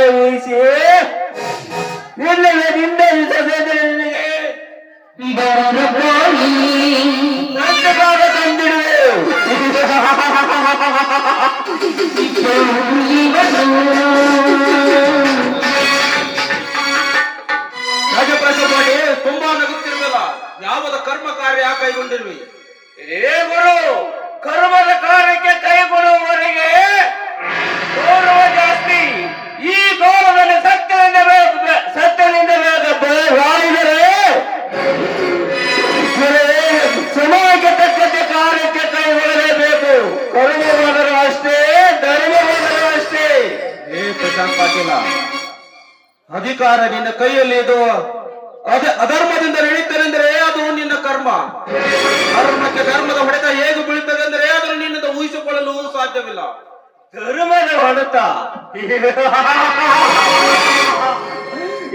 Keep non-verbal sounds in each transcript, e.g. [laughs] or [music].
ಸ್ಮೃತಾಯ ವಹಿಸಿ ನಿನ್ನಗೆ ನಿನ್ನ ಸೊಸೆಯಿಂದಲೇ ನಿನಗೆ? ನಂತಕಾಲ ತಂದಿಡುವೆ ರಾಜಪ್ರಸಾದ್ ಮಾಡಿ ತುಂಬಾ ನಗುತ್ತಿರುವಲ್ಲ ಯಾವದ ಕರ್ಮ ಕಾರ್ಯ ಕೈಗೊಂಡಿರುವಿ? ಏ ಗುರು ಕರ್ಮದ ಕಾರ್ಯಕ್ಕೆ ಕೈಗೊಳ್ಳುವವರಿಗೆ ಗೌರವ ಜಾಸ್ತಿ. ಈ ಗೌರವದಲ್ಲಿ ಸತ್ಯದಿಂದ ಸತ್ಯದಿಂದ ಗುರುವೇ, ಸಮಯಕ್ಕೆ ತಕ್ಕಂತೆ ಕಾರ್ಯಕ್ಕೆ ಕೈಗೊಳ್ಳಲೇಬೇಕು ಹೋದರೂ ಅಷ್ಟೇ ಧರ್ಮ ಅಷ್ಟೇ. ಏ ಪಾಟೀಲ? ಅಧಿಕಾರ ನಿನ್ನ ಕೈಯಲ್ಲಿ ಇದು. ಅದ ಅಧರ್ಮದಿಂದ ನಡೀತನೆಂದರೆ ಅದು ನಿನ್ನ ಕರ್ಮ. ಧರ್ಮಕ್ಕೆ ಧರ್ಮದ ಹೊಡೆತ ಹೇಗೆ ಬೀಳುತ್ತದೆ ಅಂದ್ರೆ ಅದನ್ನು ನಿನ್ನಿಂದ ಊಹಿಸಿಕೊಳ್ಳಲು ಸಾಧ್ಯವಿಲ್ಲ. ಧರ್ಮದ ಹೊಡೆತ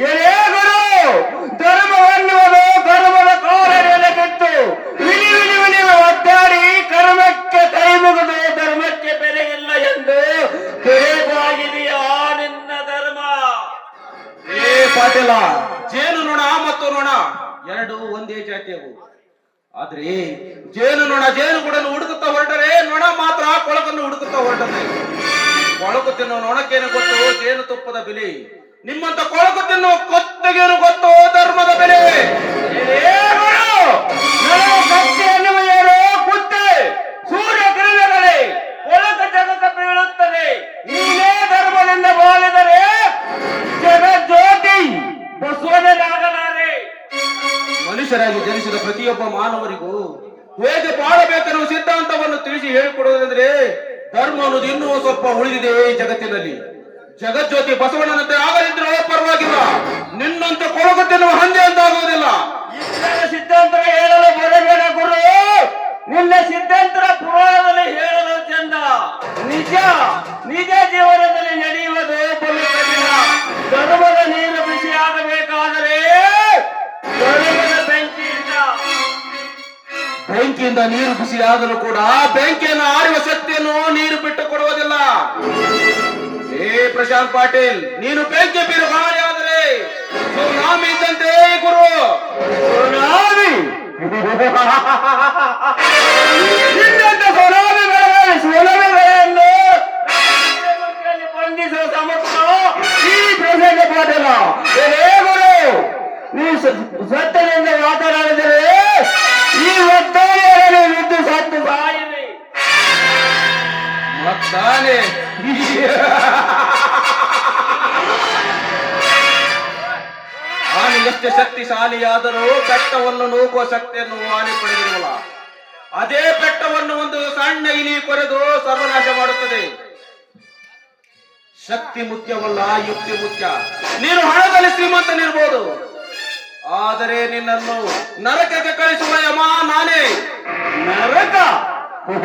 ಏನೇ ಗುರು, ಧರ್ಮವನ್ನುವುದು ಧರ್ಮದ ಕಾರ್ಯದಲ್ಲಿ ಬಿಟ್ಟು ವಿಳಿ ವಿಳಿ ವಿಳಿ ಒದ್ದಾಡಿ ಕರ್ಮಕ್ಕೆ ಕೈ ಮುಗಿದು ಧರ್ಮಕ್ಕೆ ಬೆಲೆ ಇಲ್ಲ ಎಂದು ತಿಳಿದಾಗಿದೆಯಾ ನಿನ್ನ ಧರ್ಮ? ಏ ಪಾಟೀಲ, ಜೇನು ಋಣ ಮತ್ತು ನೊಣ ಎರಡು ಒಂದೇ ಜಾತಿಯವು. ಆದ್ರೆ ಜೇನು ನೊಣ ಜೇನು ಕೂಡ ಹುಡುಕುತ್ತಾ ಹೊರಟರೆ, ನೊಣ ಮಾತ್ರ ಕೊಳಕನ್ನು ಹುಡುಕುತ್ತಾ ಹೊರಟದೆ. ಕೊಳಕು ತಿನ್ನುವ ನೊಣಕ್ಕೇನು ಗೊತ್ತು? ಜೇನು ತುಪ್ಪದ ಬೆಲೆ. ನಿಮ್ಮಂತ ಕೊಳಕು ತಿನ್ನುವ ಕೊತ್ತಗೇನು ಗೊತ್ತು? ಧರ್ಮದ ಬೆಲೆ. ಏನೇ ಉಳಿದಿದೆ ಈ ಜಗತ್ತಿನಲ್ಲಿ. ಜಗಜ್ಯೋತಿ ಬಸವಣ್ಣನಂತೆ ಪ್ರಶಾಂತ್ ಪಾಟೀಲ್ ನೀನು ಬೆಂಕಿ ಬೀರು ಆದರೆ ಸುನಾಮಿ ಇದ್ದಂತೆ ಗುರು. ಸುನಾಮಿ. ಇನ್ನೊಂದ ಸುನಾಮಿಗಳನ್ನು ಸುನಾಮಿಗಳನ್ನು ಬಂಧಿಸುವ ಸಮರ್ಥ ಈ ಪ್ರಸಂಗ ಪಾಟೀಲ. ಏನೇ ಗುರು ನೀ ಸ- ಸತ್ಯದಿಂದ ಮಾತನಾಡಿದರೆ ಈ ಒತ್ತಾಯಗಳನ್ನು ವಿದ್ದು ಸತ್ತು ಸಾಯಿವೆ ಮತ್ತಾನೆ. [laughs] ಎಷ್ಟು ಶಕ್ತಿಶಾಲಿಯಾದರೂ ಬೆಟ್ಟವನ್ನು ನೂಕುವ ಶಕ್ತಿಯನ್ನು ಆನೆ ಪಡೆದಿರುವಲ್ಲ ಅದೇ ಬೆಟ್ಟವನ್ನು ಒಂದು ಸಣ್ಣ ಇಲಿ ಕೊರೆದು ಸರ್ವನಾಶ ಮಾಡುತ್ತದೆ. ಶಕ್ತಿ ಮುಖ್ಯವಲ್ಲ, ಯುಕ್ತಿ ಮುಖ್ಯ. ನೀನು ಹಣದಲ್ಲಿ ಶ್ರೀಮಂತನಿರ್ಬೋದು ಆದರೆ ನಿನ್ನನ್ನು ನರಕಕ್ಕೆ ಕಳಿಸುವ ಯಮ ನಾನೇ ನರಕ [laughs]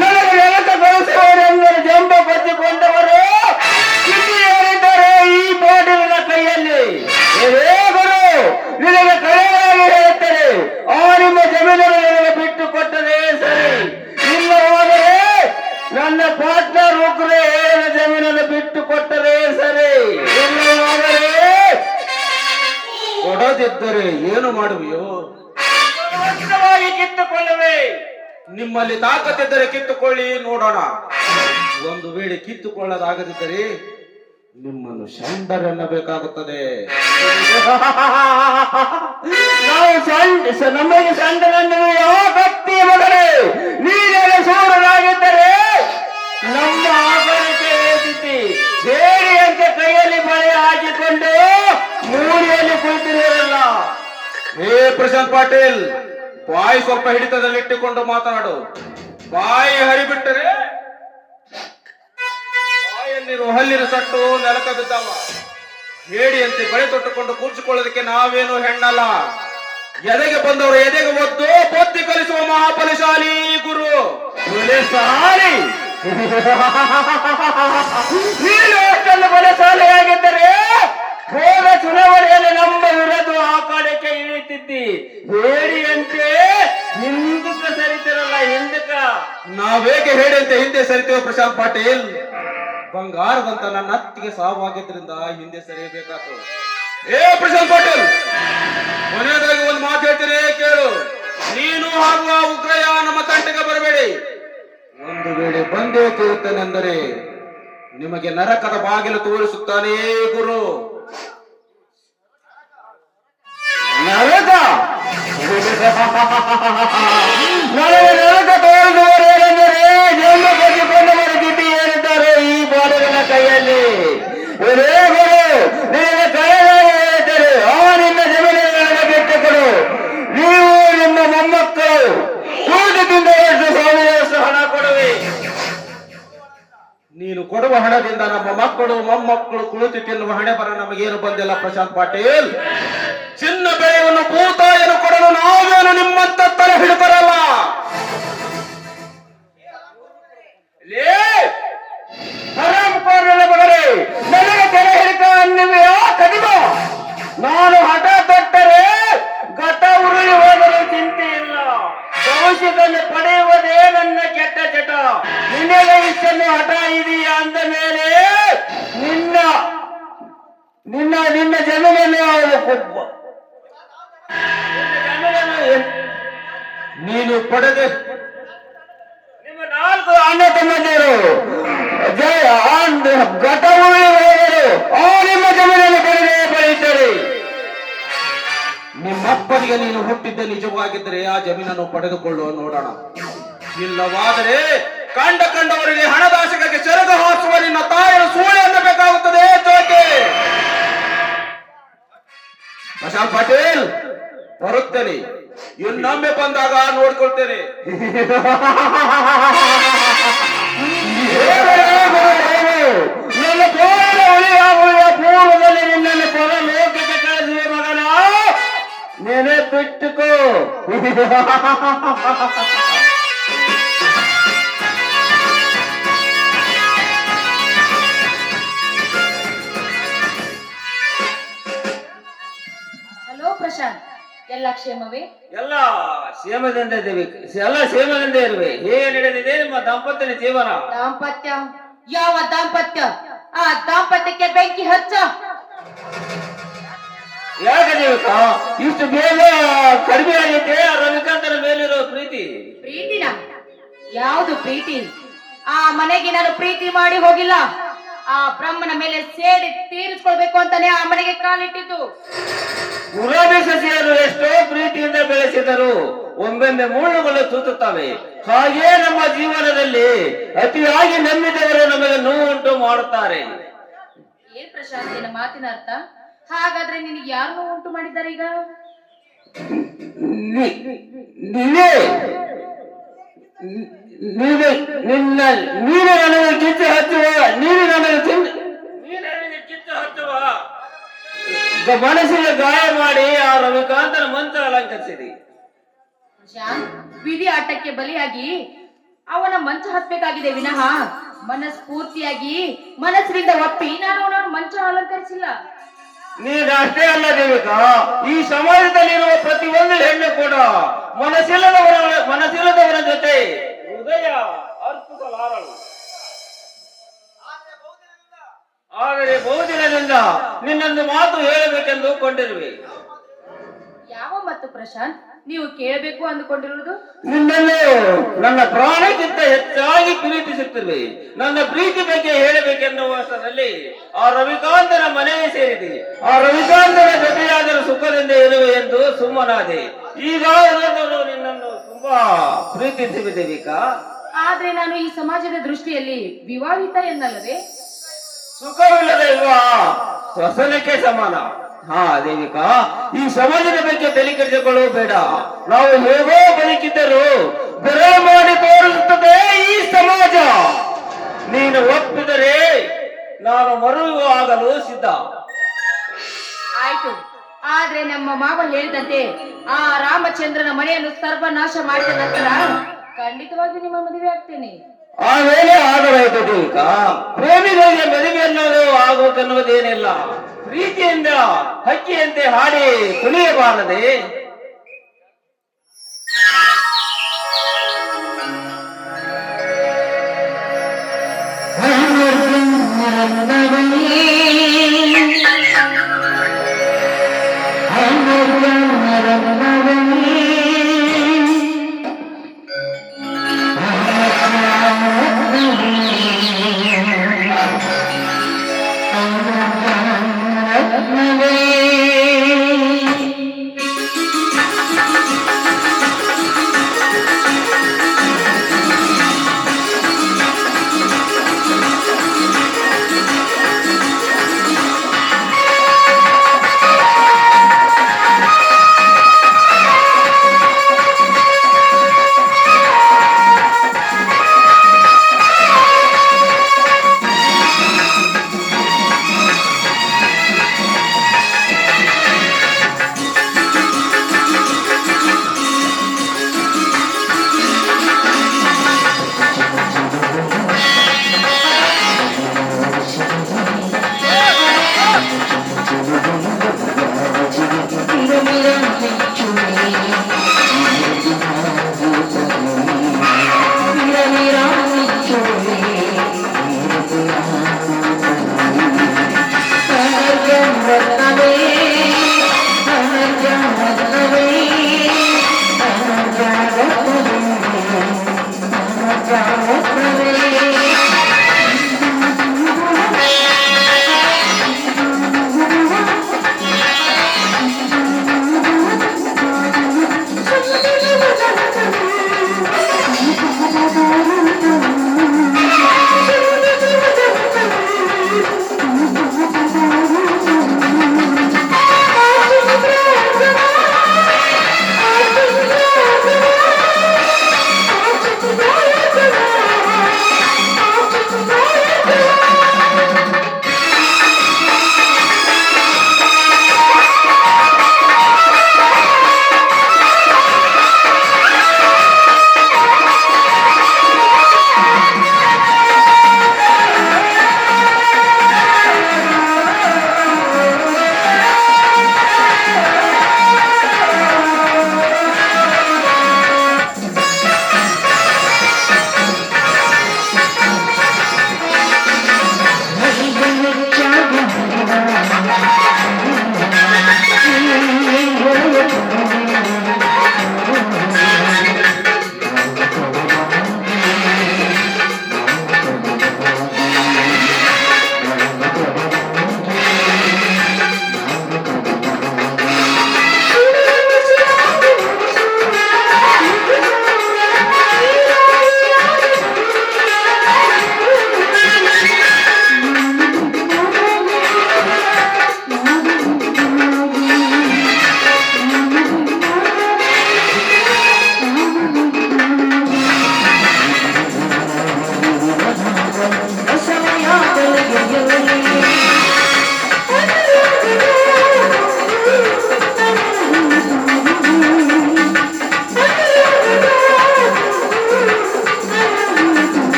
ನರಕ ಕಳಿಸುವವರೆಂದರೆ ಜಂಬ ಬಚ್ಚಿಕೊಂಡವರು ಈ ಪಾಟೀಲನ ಕೈಯಲ್ಲಿ. ಗುರು, ನಿನಗೆ ಕಳೆಯಾಗಿ ಹೇಳುತ್ತದೆ ಆ ನಿಮ್ಮ ಜಮೀನನ್ನು ಬಿಟ್ಟು ಕೊಟ್ಟರೆ ಸರಿ. ಇಲ್ಲ ಹೋದರೆ ನನ್ನ ಪಾರ್ಟ್ನರ್ ಉಗ್ರೆ ಹೇಳಿದ ಜಮೀನನ್ನು ಬಿಟ್ಟು ಕೊಟ್ಟರೆ ಸರಿ. ಇಲ್ಲ ಹೋದರೆ ಕೊಡದಿದ್ದರೆ ಏನು ಮಾಡುವೆಯೋ? ಕಿತ್ತುಕೊಳ್ಳುವೆ. ನಿಮ್ಮಲ್ಲಿ ತಾಕತ್ತಿದ್ದರೆ ಕಿತ್ತುಕೊಳ್ಳಿ, ನೋಡೋಣ. ಒಂದು ವೇಳೆ ಕಿತ್ತುಕೊಳ್ಳದಾಗದಿದ್ದರೆ ನಿಮ್ಮನ್ನು ಶಂಡರ್ ಎನ್ನಬೇಕಾಗುತ್ತದೆ ನಾವು ನಮಗೆ ಸಂಡನನ್ನು ಭಕ್ತಿ ಮಗನೇ ನೀನೇ ಸೂರನಾಗಿದ್ದರೆ ನಮ್ಮ ಆಭರಣಕ್ಕೆ ಸ್ಥಿತಿ ದೇವಿಯಂತೆ ಕೈಯಲ್ಲಿ ಬಳೆ ಹಾಕಿಕೊಂಡು ಮೂಲೆಯಲ್ಲಿ ಕುಳಿತಿರಲಿಲ್ಲ ಹೇ ಪ್ರಶಾಂತ್ ಪಾಟೀಲ್ ಬಾಯಿ ಸ್ವಲ್ಪ ಹಿಡಿತದಲ್ಲಿಟ್ಟುಕೊಂಡು ಮಾತನಾಡು. ಬಾಯಿ ಹರಿಬಿಟ್ಟರೆ ಬಾಯಲ್ಲಿರುವ ಹಲ್ಲಿರು ಸಟ್ಟು ನೆಲಕ ಬಿದ್ದವ. ಹೇಡಿಯಂತೆ ಬಳೆ ತೊಟ್ಟುಕೊಂಡು ಕೂರ್ಚಿಕೊಳ್ಳೋದಕ್ಕೆ ನಾವೇನು ಹೆಣ್ಣಲ್ಲ. ಎದೆಗೆ ಬಂದವರು ಎದೆಗೆ ಒದ್ದು? ಬೊತ್ತಿ ಕಲಿಸುವ ಮಹಾಬಲಶಾಲಿ ಗುರು. ಸಾರಿ [laughs] ನೀನು ಅಷ್ಟೊಂದು ಬಲಶಾಲಿಯಾಗಿದ್ದರೆ ಹೋದ ಚುನಾವಣೆಯಲ್ಲಿ ನಮ್ಮ ವಿರೋಧ ಆ ಕಡೆಗೆ ಇಳಿತಿದ್ದಿ ಹೇಳಿಯಂತೆ ಹಿಂದಕ್ಕ ಸರಿತಿರಲ್ಲ ಹಿಂದಕ್ಕ. ನಾವೇಕೆ ಹೇಳಿಯಂತೆ ಹಿಂದೆ ಸರಿತೇವೆ ಪ್ರಶಾಂತ್ ಪಾಟೀಲ್? ಬಂಗಾರದಂತ ನನ್ನ ಅತ್ತಿಗೆ ಸಾವಾಗಿದ್ರಿಂದ ಹಿಂದೆ ಸರಿಯಬೇಕಾತು. ಏ ಪ್ರಶಾಂತ್ ಪಾಟೀಲ್ ಕೊನೆಯದಾಗಿ ಒಂದು ಮಾತು ಹೇಳ್ತೀನಿ ಕೇಳು. ನೀನು ಹಾಗೂ ಆ ಉಗ್ರಯ ನಮ್ಮ ತಂಟೆಗೆ ಬರಬೇಡಿ. ಒಂದು ವೇಳೆ ಬಂದೇ ತೀರುತ್ತೇನೆಂದರೆ ನಿಮಗೆ ನರಕದ ಬಾಗಿಲು ತೋರಿಸುತ್ತಾನೇ ಗುರು. ನರಕ? ನರಕ ತೋರಿಸುವ ಕೈಯಲ್ಲಿ. ನಿನಗೆ ಹೇಳ್ತಾರೆ ಆ ನಿನ್ನ ಜಮೀನುಗಳನ್ನು ಬಿಟ್ಟುಕೊಡು ನೀವು ನಿಮ್ಮ ಮೊಮ್ಮಕ್ಕಳು ಕೂಟದಿಂದ ಎಷ್ಟು ಸಾವಿರಷ್ಟು ಹಣ ಕೊಡುವೆ. ನೀನು ಕೊಡುವ ಹಣದಿಂದ ನಮ್ಮ ಮಕ್ಕಳು, ಮೊಮ್ಮಕ್ಕಳು ಕುಳಿತು ತಿನ್ನುವ ಹಣೆ ಬರ ನಮಗೇನು ಬಂದಿಲ್ಲ, ಪ್ರಶಾಂತ್ ಪಾಟೀಲ್. ಚಿನ್ನ ಬೆಳೆಯನ್ನು ಕೂತಾಯನ್ನು ಕೊಡಲು ನಾವೇನು ನಿಮ್ಮಂತ ತಲೆ ಹಿಡಿಬರಲ್ಲ ಅನ್ನುವೆಯೋ ಕದಿಮ ನಾನು ಹಠ ತೊಟ್ಟರೆ ಗತ ಉರುಳಿ ಹೋದರೂ ಚಿಂತೆ ಇಲ್ಲ. ಭವಿಷ್ಯದಲ್ಲಿ ಪಡೆಯುವುದೇ ನನ್ನ ಕೆಟ್ಟ ಚಟ ನಿನ್ನೆ ಇಷ್ಟನ್ನು ಹಠ ಇದೆಯಾ ಅಂದ ಮೇಲೆ ನಿನ್ನ ನಿನ್ನ ನಿನ್ನ ಜಮೀನನ್ನು ನೀನು ಪಡೆದೆ ನಾಲ್ಕು ಅಣ್ಣ ತಮ್ಮಂದಿರು ಜಯ ಹೋದರು ಆ ನಿಮ್ಮ ಜಮೀನನ್ನು ಕಡಿಮೆ ಪಡೆಯುತ್ತಾರೆ ನಿಮ್ಮಪ್ಪನಿಗೆ ನೀನು ಹುಟ್ಟಿದ್ದ ನಿಜವಾಗಿದ್ದರೆ ಆ ಜಮೀನನ್ನು ಪಡೆದುಕೊಳ್ಳುವ ನೋಡೋಣ. ಇಲ್ಲವಾದರೆ ಕಂಡ ಕಂಡವರಿಗೆ ಹಣದಾಶೆಗೆ ಸೆರೆದು ಹಾಸುವ ನಿನ್ನ ತಾಯಿಯ ಸೂಳೆ ಅನ್ನಬೇಕಾಗುತ್ತದೆ ಜೋಕೆ ಪ್ರಶಾಂತ್ ಪಾಟೀಲ್ ಬರುತ್ತೇನೆ. ಇನ್ನೊಮ್ಮೆ ಬಂದಾಗ ನೋಡ್ಕೊಳ್ತೇನೆ. ಪೂರ್ವದಲ್ಲಿ ನಿನ್ನನ್ನು ಪರಲೋಕಕ್ಕೆ ಕಳಿಸುವ ಮಗನ. ನೆನಪಿಟ್ಟುಕೋ ಹಲೋ ಪ್ರಶಾಂತ್. ಎಲ್ಲ ಕ್ಷೇಮವೇ? ಎಲ್ಲ ಕ್ಷೇಮದಿಂದ ಎಲ್ಲ ಕ್ಷೇಮದಿಂದ ಇರುವೆ ಹೇಗೆ ನಡೆದಿದೆ? ನಿಮ್ಮ ದಾಂಪತ್ಯದ ಜೀವನ. ದಾಂಪತ್ಯ? ಯಾವ ದಾಂಪತ್ಯ? ಆ ದಾಂಪತ್ಯಕ್ಕೆ ಬೆಂಕಿ ಹಚ್ಚ. ಯಾಕೆ ದೇವಕ? ಇಷ್ಟು ಬೇಗ ಕಡಿಮೆ ಆಗೈತೆ. ಆ ರವಿಕಾಂತನ ಮೇಲಿರೋ ಪ್ರೀತಿ. ಪ್ರೀತಿನ? ಯಾವುದು ಪ್ರೀತಿ? ಆ ಮನೆಗೆ ನಾನು ಪ್ರೀತಿ ಮಾಡಿ ಹೋಗಿಲ್ಲ. ಆ ಬ್ರಹ್ಮನ ಮೇಲೆ ಸೇರಿ ತೀರಿಸ್ಕೊಳ್ಬೇಕು ಅಂತಾನೆ ಆ ಮನೆಗೆ ಕಾಲಿಟ್ಟಿದ್ದು. ಗುಲಾಬಿ ಸಸಿಯನ್ನು ಎಷ್ಟೋ ಪ್ರೀತಿಯಿಂದ ಬೆಳೆಸಿದರು. ಒಮ್ಮೊಮ್ಮೆ ಮುಳ್ಳುಗಳು ಸುತ್ತುತ್ತವೆ ಹಾಗೇ ನಮ್ಮ ಜೀವನದಲ್ಲಿ ಅತಿಯಾಗಿ ನಂಬಿದವರು ನಮಗೆ ನೋವುಂಟು ಮಾಡುತ್ತಾರೆ. ಏನ್ ಪ್ರಶಾಂತ್ ನಿನ್ನ ಮಾತಿನ ಅರ್ಥ? ಹಾಗಾದ್ರೆ ನಿನಗೆ ಯಾರು ಉಂಟು ಮಾಡಿದ್ದಾರೆ ಈಗ? ನಿ- ನೀನೇ ನೀನೆ ನಿನ್ನ ನೀನು ನನಗೆ ಕಿತ್ತು ಹತ್ತುವ ನೀನು ನನಗೆ ತಿಂದು ನೀನು ನನಗೆ ಕಿತ್ತು ಹಚ್ಚುವ. ಮನಸ್ಸಿಗೆ ಗಾಯ ಮಾಡಿ ಆ ರವಿಕಾಂತನ ಮಂತ್ರ ಅಲಂಕರಿಸಿದಿ ಪ್ರಶಾಂತ್ ವಿಧಿ ಆಟಕ್ಕೆ ಬಲಿಯಾಗಿ ಅವನ ಮಂಚ ಹತ್ಬೇಕಾಗಿದೆ ವಿನಃ. ಮನಸ್ಫೂರ್ತಿಯಾಗಿ ಮನಸ್ಸಿನಿಂದ ಒಪ್ಪಿ ನಾನು ಅವನ ಮಂಚ ಅಲಂಕರಿಸಿಲ್ಲ. ನೀನು ಅಷ್ಟೇ ಅಲ್ಲ ದೇವಿಕ ಈ ಸಮಾಜದಲ್ಲಿರುವ ಒಂದು ಹೆಣ್ಣು ಕೂಡ ಮನಸ್ಸಿಲ್ಲದವರ ಮನಸ್ಸಿಲ್ಲದವರ ಜೊತೆ ಹೃದಯ ಅರ್ಪಿಸಲಾರಳು. ಆದರೆ ಬಹುದಿನದಿಂದ ನಿನ್ನೊಂದು ಮಾತು ಹೇಳಬೇಕೆಂದು ಕೊಂಡಿರುವೆ. ಯಾವ ಮತ್ತು ಪ್ರಶಾಂತ್? ನೀವು ಕೇಳಬೇಕು ಅಂದುಕೊಂಡಿರುವುದು? ನಿನ್ನನ್ನು ನನ್ನ ಪ್ರಾಣಕ್ಕಿಂತ ಹೆಚ್ಚಾಗಿ ಪ್ರೀತಿಸುತ್ತಿರುವೆ. ನನ್ನ ಪ್ರೀತಿ ಬಗ್ಗೆ ಹೇಳಬೇಕೆನ್ನುವಷ್ಟರಲ್ಲಿ ಆ ರವಿಕಾಂತನ ಮನೆಗೆ ಸೇರಿದೆ. ಆ ರವಿಕಾಂತನ ಜೊತೆಯಾದರೂ ಸುಖದಿಂದ ಇರುವೆ ಎಂದು ಸುಮ್ಮನಾದೆ. ಈಗ ನಾನು ನಿನ್ನನ್ನು ತುಂಬಾ ಪ್ರೀತಿಸಿದೆ ದೇವಿಕಾ ಆದ್ರೆ ನಾನು ಈ ಸಮಾಜದ ದೃಷ್ಟಿಯಲ್ಲಿ ವಿವಾಹಿತ ಎನ್ನಲ್ಲವೇ ಸುಖವಿಲ್ಲದ ವಿವಾಹ ಸ್ವಸನಕ್ಕೆ ಸಮಾನ. ಹಾ ದೇವಿಕಾ ಈ ಸಮಾಜದ ಬಗ್ಗೆ ತಲೆ ಕೆಡಿಸಿಕೊಳ್ಳುವ ಬೇಡ. ನಾವು ಹೇಗೋ ಬದುಕಿದ್ದರು ಬೆರ ಮಾಡಿ ತೋರಿಸುತ್ತದೆ ಈ ಸಮಾಜ. ನೀನು ಒಪ್ಪಿದರೆ ನಾನು ಮರು ಆಗಲು ಸಿದ್ಧ. ಆಯ್ತು. ಆದ್ರೆ ನಮ್ಮ ಮಾವ ಹೇಳಿದಂತೆ ಆ ರಾಮಚಂದ್ರನ ಮನೆಯನ್ನು ಸರ್ವನಾಶ ಮಾಡಿದ ನಂತರ ಖಂಡಿತವಾಗಿ ನಿಮ್ಮ ಮದುವೆ ಆಗ್ತೇನೆ. ಆಮೇಲೆ ಆಗಲಾಯ್ತು ದೇವಿಕಾ ಪ್ರೇಮಿಗಳಿಗೆ ಮದುವೆ ಅನ್ನೋದು ಆಗೋಕನ್ನುವುದೇನಿಲ್ಲ ಪ್ರೀತಿಯಿಂದ ಹಕ್ಕಿಯಂತೆ ಹಾಡಿ ಕುಣಿಯಬಾರದೆ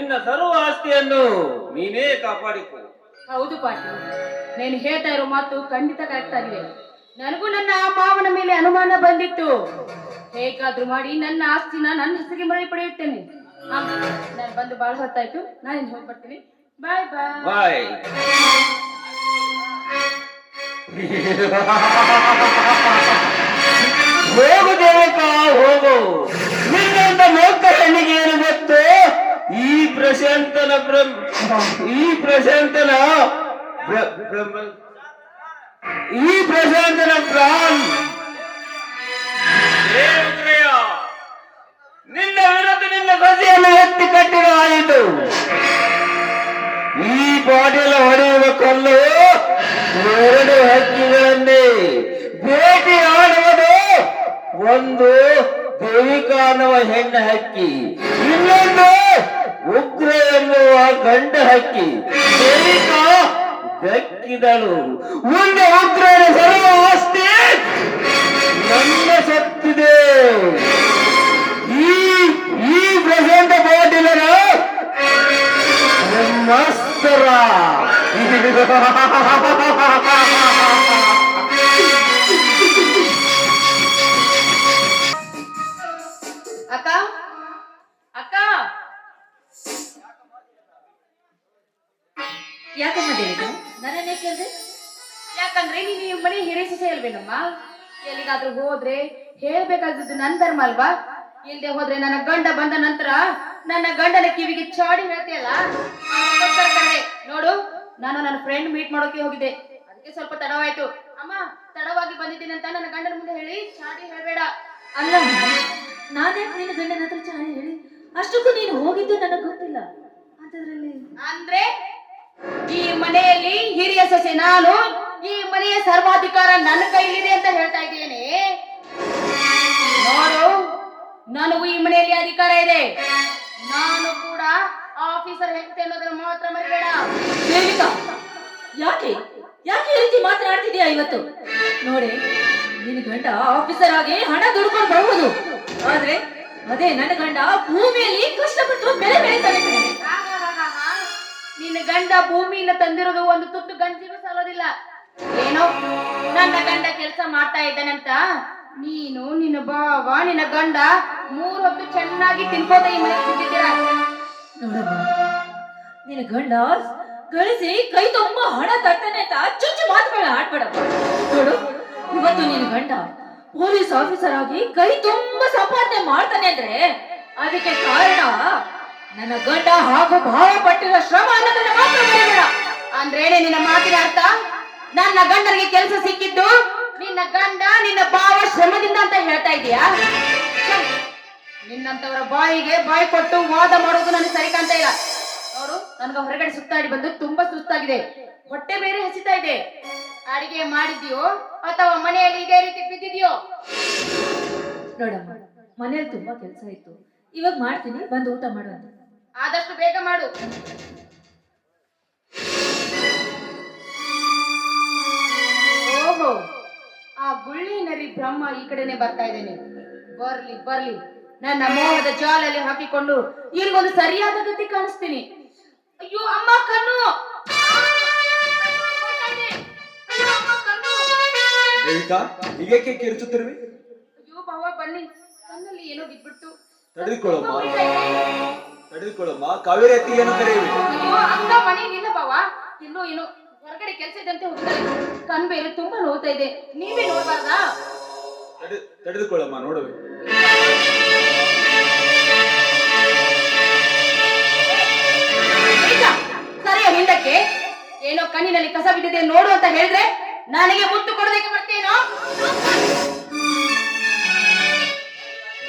ನಿನ್ನ ಸರ್ವ ಆಸ್ತಿಯನ್ನು ನೀನೇ ಕಾಪಾಡಿಕೊ. ಹೌದು ಪಾಟೀಲ್. ನೀನು ಹೇಳ್ತಾ ಇರೋ ಮಾತು ಖಂಡಿತ ಕರೆಕ್ಟ್ ಆಗಿದೆ ನನಗೂ ನನ್ನ ಆ ಮಾವನ ಮೇಲೆ ಅನುಮಾನ ಬಂದಿತ್ತು. ಹೇಗಾದ್ರೂ ಮಾಡಿ ನನ್ನ ಆಸ್ತಿನ ನನ್ನ ಹೆಸರಿಗೆ ಮರಳಿ ಪಡೆಯುತ್ತೇನೆ. ನಾನು ಬಂದು ಬಹಳ ಹೊತ್ತಾಯ್ತು. ನಾನು ಹೋಗಿ ಬರ್ತೀನಿ. ಬಾಯ್ ಬಾಯ್. ಬಾಯ್. ಹೋಗು ದೇವಕ ಹೋಗು. ನಿನ್ನಂತ ಮೋಕ್ಕ ಹೆಣ್ಣಿಗೆ ಏನು ಗೊತ್ತು? ಈ ಪ್ರಶಾಂತನ ಬ್ರಹ್ಮ, ಈ ಪ್ರಶಾಂತನ ಬ್ರ- ಬ್ರಹ್ಮ, ಈ ಪ್ರಶಾಂತನ ಪ್ರಾಣ. ನಿನ್ನ ವಿರುದ್ಧ ನಿನ್ನ ಗಜೆಯನ್ನು ಎತ್ತಿ ಆಯಿತು. ಈ ಬಾಡಿಲ ಹೊಡೆಯುವ ಕಲ್ಲು ಎರಡು ಹಕ್ಕಿಗಳನ್ನೇ ಭೇಟಿ ಆಡುವುದು ಒಂದು ದೇವಿಕಾನವ ಹೆಣ್ಣ ಹಕ್ಕಿ. ಎಲ್ಲಿಗಾದ್ರೂ ಹೋದ್ರೆ ಹೇಳ್ಬೇಕಾಗಿದ್ದು ನನ್ ಧರ್ಮ ಅಲ್ವಾ? ಇಲ್ದೆ ಹೋದ್ರೆ ನನ್ನ ಗಂಡ ಬಂದ ನಂತರ ನನ್ನ ಗಂಡನ ಕಿವಿಗೆ ಚಾಡಿ ಹೇಳ್ತೀಯಲ್ಲ ನೋಡು, ನಾನು ನನ್ನ ಫ್ರೆಂಡ್ ಮೀಟ್ ಮಾಡೋಕೆ ಹೋಗಿದ್ದೆ. ಅದಕ್ಕೆ ಸ್ವಲ್ಪ ತಡವಾಯ್ತು. ಅಮ್ಮ, ತಡವಾಗಿ ಬಂದಿದ್ದೀನಿ ಅಂತ ನನ್ನ ಗಂಡನ ಮುಂದೆ ಹೇಳಿ, ಚಾಡಿ ಹೇಳ್ಬೇಡ. ಅಲ್ಲ ನಾನೇ ನಿನ್ನ ಗಂಡನ ಹತ್ರ ಚಾಡಿ ಹೇಳಿ? ಅಷ್ಟಕ್ಕೂ ನೀನು ಹೋಗಿದ್ದು ನನಗೆ ಗೊತ್ತಿಲ್ಲ. ಅಂತದ್ರಲ್ಲಿ ಅಂದ್ರೆ ಈ ಮನೆಯಲ್ಲಿ ಹಿರಿಯ ಸೊಸೆ ನಾನು ಈ ಮನೆಯ ಸರ್ವಾಧಿಕಾರ ನನ್ನ ಕೈಲಿದೆ ಅಂತ ಹೇಳ್ತಾ ಇದ್ದೇನೆ. ನೋಡು ನನಗೂ ಈ ಮನೆಯಲ್ಲಿ ಅಧಿಕಾರ ಇದೆ. ನಾನು ಕೂಡ ಆಫೀಸರ್ ಹೆಂಡತಿ ಅನ್ನೋದನ್ನ ಮಾತ್ರ ಮರಿಬೇಡ. ದೇವಿಕಾ ಯಾಕೆ? ಯಾಕೆ ಈ ರೀತಿ ಮಾತನಾಡ್ತಿದ್ಯಾ ಇವತ್ತು? ನೋಡಿ ನಿನ್ನ ಗಂಡ ಆಫೀಸರ್ ಆಗಿ ಹಣ ದುಡ್ಕೊಂಡು ಬರ್ಬೋದು ಆದ್ರೆ ಅದೇ ನನ್ನ ಗಂಡ ಭೂಮಿಯಲ್ಲಿ ಕಷ್ಟಪಟ್ಟು ಬೆಳೆ ಬೆಳೀತಾನೆ. ನಿನ್ನ ಗಂಡ ಭೂಮಿಯಿಂದ ತಂದಿರೋದು ಒಂದು ತುತ್ತು ಗಂಜಿಗೂ ಸಾಲೋದಿಲ್ಲ. ಏನೋ ನನ್ನ ಗಂಡ ಕೆಲಸ ಮಾಡ್ತಾ ಇದ್ದಾನಂತ? ನೀನು ನಿನ್ನ ಬಾವ ನಿನ್ನ ಗಂಡ ಮೂರ್ ಹೊತ್ತು ಚೆನ್ನಾಗಿ ತಿನ್ಕೋತ ಈ ಮನೆಗೆ ಸಿಕ್ಕಿದ್ದೀರಾ? ನೋಡಮ್ಮ ನಿನ್ನ ಗಂಡ ಗಳಿಸಿ ಕೈ ತುಂಬ ಹಣ ತರ್ತಾನೆ ಅಂತ ಚುಚ್ಚು ಮಾತುಗಳ ಆಡ್ಬೇಡಪ್ಪ ನೋಡು ಇವತ್ತು ನಿನ್ನ ಗಂಡ ಪೊಲೀಸ್ ಆಫೀಸರ್ ಆಗಿ ಕೈ ತುಂಬ ಸಂಪಾದನೆ ಮಾಡ್ತಾನೆ ಅಂದ್ರೆ ಅದಕ್ಕೆ ಕಾರಣ ನನ್ನ ಗಂಡ ಹಾಗೂ ಭಾವ ಪಟ್ಟಿರೋ ಶ್ರಮ ಅನ್ನೋದನ್ನ ಮಾತ್ರ ಅಂದ್ರೇನೆ ನಿನ್ನ ಮಾತಿನ ಅರ್ಥ? ನನ್ನ ಗಂಡನಿಗೆ ಕೆಲಸ ಸಿಕ್ಕಿದ್ದು? ನಿನ್ನ ಗಂಡ ನಿನ್ನ ಭಾವ ಶ್ರಮದಿಂದ ಅಂತ ಹೇಳ್ತಾ ಇದೀಯಾ ನಿನ್ನಂತವರ ಬಾಯಿಗೆ ಬಾಯಿ ಕೊಟ್ಟು ವಾದ ಮಾಡೋದು ನನಗೆ ಸರಿ ಕಾಣ್ತಾ ಇಲ್ಲ. ಅವರು ನನ್ಗ ಹೊರಗಡೆ ಸುತ್ತಾಡಿ ಬಂದು ತುಂಬಾ ಸುಸ್ತಾಗಿದೆ. ಹೊಟ್ಟೆ ಬೇರೆ ಹಸಿತಾ ಇದೆ. ಅಡಿಗೆ ಮಾಡಿದ್ಯೋ ಅಥವಾ ಮನೆಯಲ್ಲಿ ಇದೇ ರೀತಿ ಬಿದ್ದಿದ್ಯೋ? ನೋಡಮ್ಮ, ಮನೆಯಲ್ಲಿ ತುಂಬಾ ಕೆಲಸ ಇತ್ತು. ಇವಾಗ ಮಾಡ್ತೀನಿ, ಬಂದು ಊಟ ಮಾಡು ಆದಷ್ಟು ಬೇಗ ಮಾಡು. ಆ ಗುಳ್ಳಿ ನರಿ ಬ್ರಹ್ಮ ಈ ಕಡೆನೆ ಬರ್ತಾ ಇದ್ದೇನೆ. ಬರ್ಲಿ ಬರ್ಲಿ. ನನ್ನ ಮೋಹದ ಜಾಲಲ್ಲಿ ಹಾಕಿಕೊಂಡು ಇವ್ರಿಗೊಂದು ಸರಿಯಾದ ಗತಿ ಕಾಣಿಸ್ತೀನಿ. ಅಯ್ಯೋ ಅಮ್ಮ ಕಣ್ಣು. ದೇವಿಕಾ ಹೀಗೇಕೆ ಕಿರುಚುತ್ತಿರುವಿ ಅಯ್ಯೋ ಬಾವ ಬನ್ನಿ. ಕಣ್ಣಲ್ಲಿ ಏನೋ ಬಿದ್ಬಿಟ್ಟು. ತಡೆದುಕೊಳ್ಳಮ್ಮ. ತಡೆದುಕೊಳ್ಳಮ್ಮ. ಕಾವೇರಿ ಅತ್ತಿ ಏನು ಕರೆಯುವಿ. ಅಯ್ಯೋ ಅಂತ ಮನೆ ನಿಲ್ಲ ಬಾವ. ಎಲ್ಲೋ ಏನೋ ಹೊರಗಡೆ ಕೆಲಸ ಇದ್ದಂತೆ ಹೋಗ್ತಾರೆ ಕಣ್ ಬೇರೆ ತುಂಬಾ ನೋಡ್ತಾ ಇದೆ. ನೀವೇ ನೋಡ್ಬಾರ್ದಾ? ತಡೆ ತಡೆದುಕೊಳ್ಳಮ್ಮ ನೋಡುವೆ ಸರಿಯ ಹಿಂದಕ್ಕೆ ಏನೋ ಕಣ್ಣಿನಲ್ಲಿ ಕಸ ಬಿದ್ದಿದೆ ನೋಡು ಅಂತ ಹೇಳಿದ್ರೆ ನನಗೆ ಮುತ್ತು ಕೊಡೋದಕ್ಕೆ ಬರ್ತೇನೋ?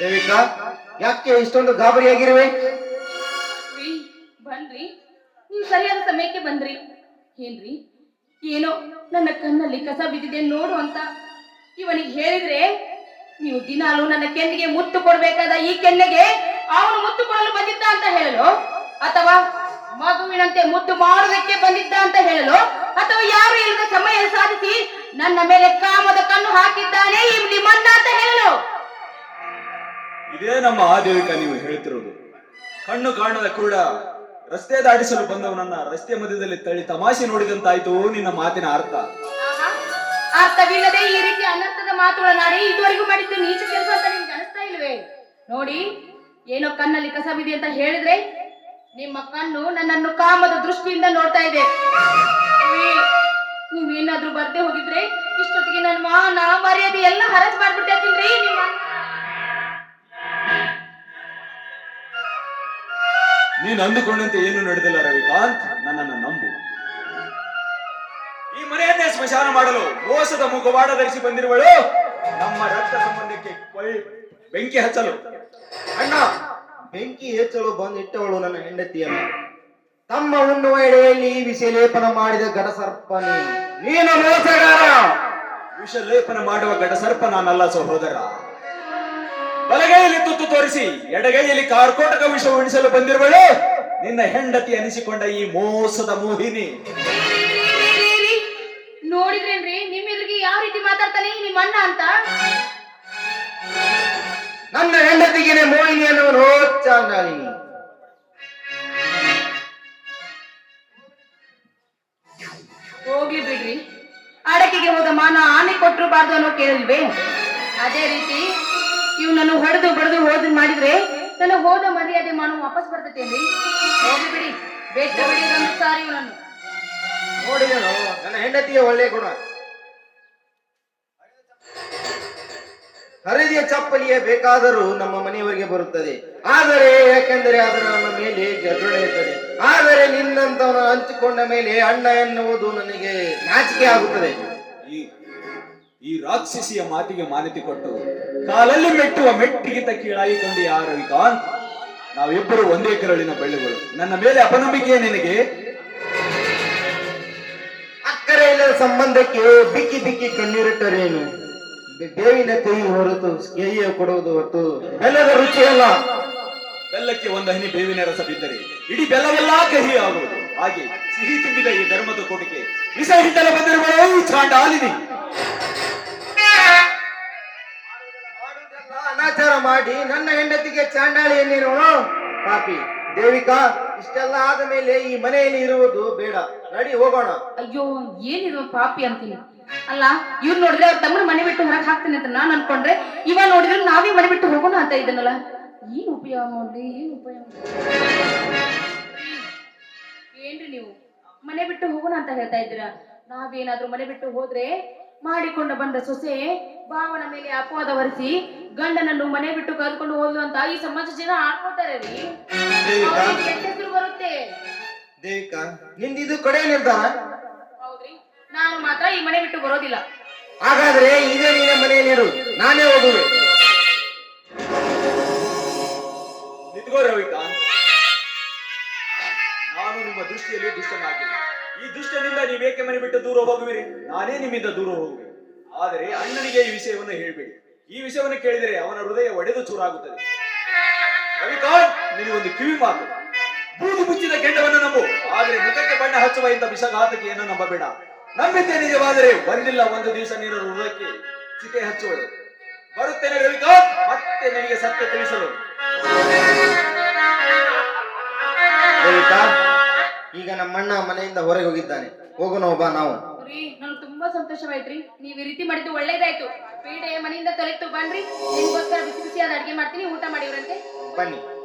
ದೇವಿಕಾ ಯಾಕೆ ಇಷ್ಟೊಂದು ಗಾಬರಿಯಾಗಿರುವೆ? ಬನ್ರಿ ನೀವು ಸರಿಯಾದ ಸಮಯಕ್ಕೆ ಬಂದ್ರಿ. ಏನ್ರಿ? ಏನೋ ನನ್ನ ಕಣ್ಣಲ್ಲಿ ಕಸ ಬಿದ್ದಿದೆ ನೋಡು ಅಂತ. ಇವನಿಗೆ ಹೇಳಿದ್ರೆ, ನೀವು ದಿನಾಲು ನನ್ನ ಕೆನ್ನಿಗೆ ಮುತ್ತು ಕೊಡ್ಬೇಕಾದ ಈ ಕೆನ್ನೆಗೆ ಅವನು ಮುತ್ತು ಕೊಡಲು ಬಂದಿದ್ದ ಅಂತ ಹೇಳಲು? ಅಥವಾ ಮಗುವಿನಂತೆ ಮುದ್ದು ಮಾಡುವುದಕ್ಕೆ ಬಂದಿದ್ದ ಅಂತ ಹೇಳಲು? ಅಥವಾ ಯಾರು ಇಲ್ಲದ ಸಮಯ ಸಾಧಿಸಿ ನನ್ನ ಮೇಲೆ ಕಾಮದ ಕಣ್ಣು ಹಾಕಿದ್ದಾನೆ ಇಲ್ಲಿ ಮನ್ನ ಅಂತ ಹೇಳಲು? ಇದೇ ನಮ್ಮ ಆದೇವಿಕ ನೀವು ಹೇಳ್ತಿರೋದು. ಕಣ್ಣು ಕಾಣದ ಕುರುಡ ರಸ್ತೆ ದಾಟಿಸಲು ಬಂದವನನ್ನ ರಸ್ತೆ ಮಧ್ಯದಲ್ಲಿ ತಳ್ಳಿ ತಮಾಷೆ ನೋಡಿದಂತಾಯ್ತು ನಿನ್ನ ಮಾತಿನ ಅರ್ಥ. ಅರ್ಥವಿಲ್ಲದೆ ಈ ರೀತಿ ಅನರ್ಥದ ಮಾತುಗಳನ್ನಾಡಿ ಇದುವರೆಗೂ ಮಾಡಿದ್ದು ನೀಚ ಕೆಲಸ ಅಂತ ನಿಮ್ಗೆ ಅನಿಸ್ತಾ ಇಲ್ವೇ? ನೋಡಿ, ಏನೋ ಕಣ್ಣಲ್ಲಿ ಕಸವಿದೆ ಅಂತ ಹೇಳಿದ್ರೆ ನಿಮ್ಮ ಕಣ್ಣು ನನ್ನನ್ನು ಕಾಮದ ದೃಷ್ಟಿಯಿಂದ ನೋಡ್ತಾ ಇದೆ. ನೀವ್- ನೀವೇನಾದ್ರೂ ಬರ್ದೆ ಹೋಗಿದ್ರೆ ಇಷ್ಟೊತ್ತಿಗೆ ನನ್ನ ಮಾನ ಮರ್ಯಾದೆ ಎಲ್ಲ ಹರಜ್ ತಿನ್ರಿ ನಿಮ್ಮ ನೀನು ಅಂದುಕೊಂಡಂತೆ ಏನು ನಡೆದಿಲ್ಲ ರವಿಕಾಂತ್. ನನ್ನನ್ನು ನಂಬು. ಈ ಮನೆಯನ್ನೇ ಸ್ಮಶಾನ ಮಾಡಲು ಮೋಸದ ಮುಖವಾಡ ಧರಿಸಿ ಬಂದಿರುವಳು ನಮ್ಮ ರಕ್ತ ಸಂಬಂಧಕ್ಕೆ ಬೆಂಕಿ ಹಚ್ಚಲು. ಅಣ್ಣ! ಬೆಂಕಿ ಹೆಚ್ಚಲು ಬಂದಿಟ್ಟವಳು ನನ್ನ ಹೆಂಡತಿಯನ್ನು. ತಮ್ಮ ಉಣ್ಣುವ ಎಡೆಯಲ್ಲಿ ವಿಷ ಲೇಪನ ಮಾಡಿದ ಘಟಸರ್ಪ ನೀನು ನೀನು ಮೋಸಗಾರ! ವಿಷ ಲೇಪನ ಮಾಡುವ ಗಡಸರ್ಪ ನಾನಲ್ಲ ಸಹೋದರ. ಬಲಗೈಯಲ್ಲಿ ತುತ್ತು ತೋರಿಸಿ. ಎಡಗೈಯಲ್ಲಿ ಕಾರ್ಕೋಟಕ ವಿಷ ಉಣಿಸಲು ಬಂದಿರುವಳು. ನಿನ್ನ ಹೆಂಡತಿ ಅನಿಸಿಕೊಂಡ ಈ ಮೋಸದ ಮೋಹಿನಿ. ನೋಡಿದ್ರೇನ್ರಿ ನಿಮ್ ಎದುರಿಗೆ ಯಾವ ರೀತಿ ಮಾತಾಡ್ತಾನೆ ನಿಮ್ಮ ಅಣ್ಣ ಅಂತ? ನನ್ನ ಹೆಂಡತಿಗೆ ಮೋಹಿನಿ ಅನ್ನೋನು ಚಾಂಡಾಲಿನಿ ಹೋಗ್ಲಿ ಬಿಡ್ರಿ. ಅಡಕೆಗೆ ಹೋದ ಮಾನ ಆನೆ ಕೊಟ್ಟರು ಬಾರ್ದು ಅನ್ನೋ ಕೇಳಿಲ್ವೇ? ಅದೇ ರೀತಿ ಇವ್ನನ್ನು ಹೊಡೆದು ಬಡದು ಹೋದ್ ಮಾಡಿದ್ರೆ ನನ್ನ ಹೋದ ಮರ್ಯಾದೆ ಮಾನು ವಾಪಸ್ ಬರ್ತೈತೇನ್ರಿ ಹೋಗಿ ಬಿಡಿ. ಬೆಟ್ಟ ಬಿಡಿ ಒಂದು ಸಾರಿ ಇವನನ್ನು ನೋಡಿದನು ನನ್ನ ಹೆಂಡತಿಯ ಒಳ್ಳೆ ಗುಣ. ಹರಿದಿಯ ಚಪ್ಪಲಿಯೇ ಬೇಕಾದರೂ ನಮ್ಮ ಮನೆಯವರಿಗೆ ಬರುತ್ತದೆ. ಆದರೆ ಯಾಕೆಂದರೆ ಅದು ನನ್ನ ಮೇಲೆ ಇರ್ತದೆ ಆದರೆ ನಿನ್ನಂತವನ ಹಂಚಿಕೊಂಡ ಮೇಲೆ ಅಣ್ಣ ಎನ್ನುವುದು ನನಗೆ ನಾಚಿಕೆ ಆಗುತ್ತದೆ ಈ ರಾಕ್ಷಸಿಯ ಮಾತಿಗೆ ಮಾನ್ಯತೆ ಕೊಟ್ಟು ಕಾಲಲ್ಲಿ ಮೆಟ್ಟುವ ಮೆಟ್ಟಿಗಿಂತ ಕೀಳಾಗಿಕೊಂಡು ಯಾರು ವಿಕಾಂತ್ ನಾವಿಬ್ಬರು ಒಂದೇ ಕರಳಿನ ಬೆಳ್ಳುಗಳು. ನನ್ನ ಮೇಲೆ ಅಪನಂಬಿಕೆ ನಿನಗೆ? ಅಕ್ಕರೆ ಇಲ್ಲದ ಸಂಬಂಧಕ್ಕೆ ಬಿಕ್ಕಿ ಬಿಕ್ಕಿ ಕಣ್ಣೀರಿಟ್ಟರೇನು? ದೇವಿನ ಬೇವಿನ ಕೈ ಹೊರತು ಕೈಯ ಕೊಡುವುದು ಹೊರತು ಬೆಲ್ಲದ ರುಚಿಯಲ್ಲ. ಬೆಲ್ಲಕ್ಕೆ ಒಂದು ಹನಿ ಬೇವಿನ ರಸ ಬಿದ್ದರೆ ಇಡೀ ಬೆಲ್ಲವೆಲ್ಲ ಕಹಿ ಆಗುವುದು. ಹಾಗೆ ಸಿಹಿ ತುಂಬಿದ ಈ ಧರ್ಮದ ಕೋಟಿಗೆ ವಿಷ ಹಿಟ್ಟಲು ಬಂದಿರುವ ಚಾಂಡಾಲಿನಿ. ಮಾಡಿ ನನ್ನ ಹೆಂಡತಿಗೆ ಚಾಂಡಾಳಿ ಎನ್ನೇನು ಪಾಪಿ, ದೇವಿಕಾ, ಇಷ್ಟೆಲ್ಲ ಆದ ಮೇಲೆ ಈ ಮನೆಯಲ್ಲಿ ಇರುವುದು ಬೇಡ. ನಡಿ, ಹೋಗೋಣ. ಅಯ್ಯೋ, ಏನಿದು ಪಾಪಿ ಅಂತೀನಿ? ಅಲ್ಲ, ಇವ್ರು ನೋಡಿದ್ರೆ ಅವ್ರ ತಮ್ಮನ ಮನೆ ಬಿಟ್ಟು ಹೊರಗೆ ಹಾಕ್ತೀನಿ ಅಂತ ನಾನು ಅನ್ಕೊಂಡ್ರೆ ಇವ ನೋಡಿದ್ರೆ ನಾವೇ ಮನೆ ಬಿಟ್ಟು ಹೋಗೋಣ ಅಂತ ಇದನ್ನಲ್ಲ ಏನ್ ಉಪಯೋಗ ನೋಡ್ರಿ ಏನ್ ಉಪಯೋಗ ಏನ್ರಿ ನೀವು? ಮನೆ ಬಿಟ್ಟು ಹೋಗೋಣ ಅಂತ ಹೇಳ್ತಾ ಇದ್ದೀರಾ? ನಾವೇನಾದ್ರೂ ಮನೆ ಬಿಟ್ಟು ಹೋದ್ರೆ ಮಾಡಿಕೊಂಡು ಬಂದ ಸೊಸೆ ಬಾವನ ಮೇಲೆ ಅಪವಾದ ಹೊರಿಸಿ ಗಂಡನನ್ನು ಮನೆ ಬಿಟ್ಟು ಕರೆದುಕೊಂಡು ಹೋದ್ಲು ಅಂತ ಈ ಸಮಾಜ ಜನ ಆಡ್ಕೊತಾರೆ ರೀ. ದೇವಿಕಾ. ಅವ್ರಿಗೆ ಕೆಟ್ಟ ಹೆಸರು ಬರುತ್ತೆ. ದೇವಿಕಾ ನಿಂದಿದು ಕಡೆ ನಿರ್ಧಾರ? ಹೌದ್ರಿ. ನಾನು ಮಾತ್ರ ಈ ಮನೆ ಬಿಟ್ಟು ಬರೋದಿಲ್ಲ. ಹಾಗಾದ್ರೆ ಇದೇ ನಿನ್ನ ಮನೆಯಲ್ಲಿರು ನಾನೇ ಹೋಗುವೆ. ನಿಂತ್ಕೋ ರವಿಕಾ. ನಾನು ನಿಮ್ಮ ದೃಷ್ಟಿಯಲ್ಲಿ ದುಷ್ಟನಾಗಿಲ್ಲ ಈ ದುಷ್ಟದಿಂದ ನೀವೇಕೆ ಮನೆ ಬಿಟ್ಟು ದೂರ ಹೋಗುವಿರಿ? ನಾನೇ ನಿಮ್ಮಿಂದ ದೂರ ಹೋಗುವೆ. ಆದರೆ ಅಣ್ಣನಿಗೆ ಈ ವಿಷಯವನ್ನು ಹೇಳಬೇಡಿ. ಈ ವಿಷಯವನ್ನು ಕೇಳಿದರೆ ಅವನ ಹೃದಯ ಒಡೆದು ಚೂರಾಗುತ್ತದೆ. ರವಿಕಾಂತ್ ಒಂದು ಕಿವಿ ಮಾತು. ಬೂದು ಮುಚ್ಚಿದ ಗೆಂಡವನ್ನು ನಂಬು. ಆದರೆ ಮುಖಕ್ಕೆ ಬಣ್ಣ ಹಚ್ಚುವ ಇಂಥ ವಿಷಘಾತಕಿಯನ್ನು ನಂಬಬೇಡ. ನಂಬಿದ್ದೆ ನಿಜವಾದರೆ ಬಂದಿಲ್ಲ ಒಂದು ದಿವಸ ನೀನು ಹೃದಯಕ್ಕೆ ಚಿತೆ ಹಚ್ಚುವಳು. ಬರುತ್ತೇನೆ ರವಿಕಾಂತ್ ಮತ್ತೆ ನಿನಗೆ ಸತ್ಯ ತಿಳಿಸಲು. ರವಿಕಾಂತ್ ಈಗ ನಮ್ಮಣ್ಣ ಮನೆಯಿಂದ ಹೊರಗೆ ಹೋಗಿದ್ದಾನೆ. ಹೋಗೋಣ ಒಬ್ಬ ನಾವು. ರೀ ನನಗೆ ತುಂಬಾ ಸಂತೋಷವಾಯ್ತ್ರಿ. ನೀವ್ ಈ ರೀತಿ ಮಾಡಿದ್ದು ಒಳ್ಳೇದಾಯ್ತು. ಪೀಡೆ ಮನೆಯಿಂದ ತೊಲೆತು ಬನ್ರಿ. ನಿಮ್ಗೋಸ್ಕರ ಬಿಸಿ ಬಿಸಿಯಾದ ಅಡ್ಗೆ ಮಾಡ್ತೀನಿ, ಊಟ ಮಾಡಿವ್ರಂತೆ. ಬನ್ನಿ.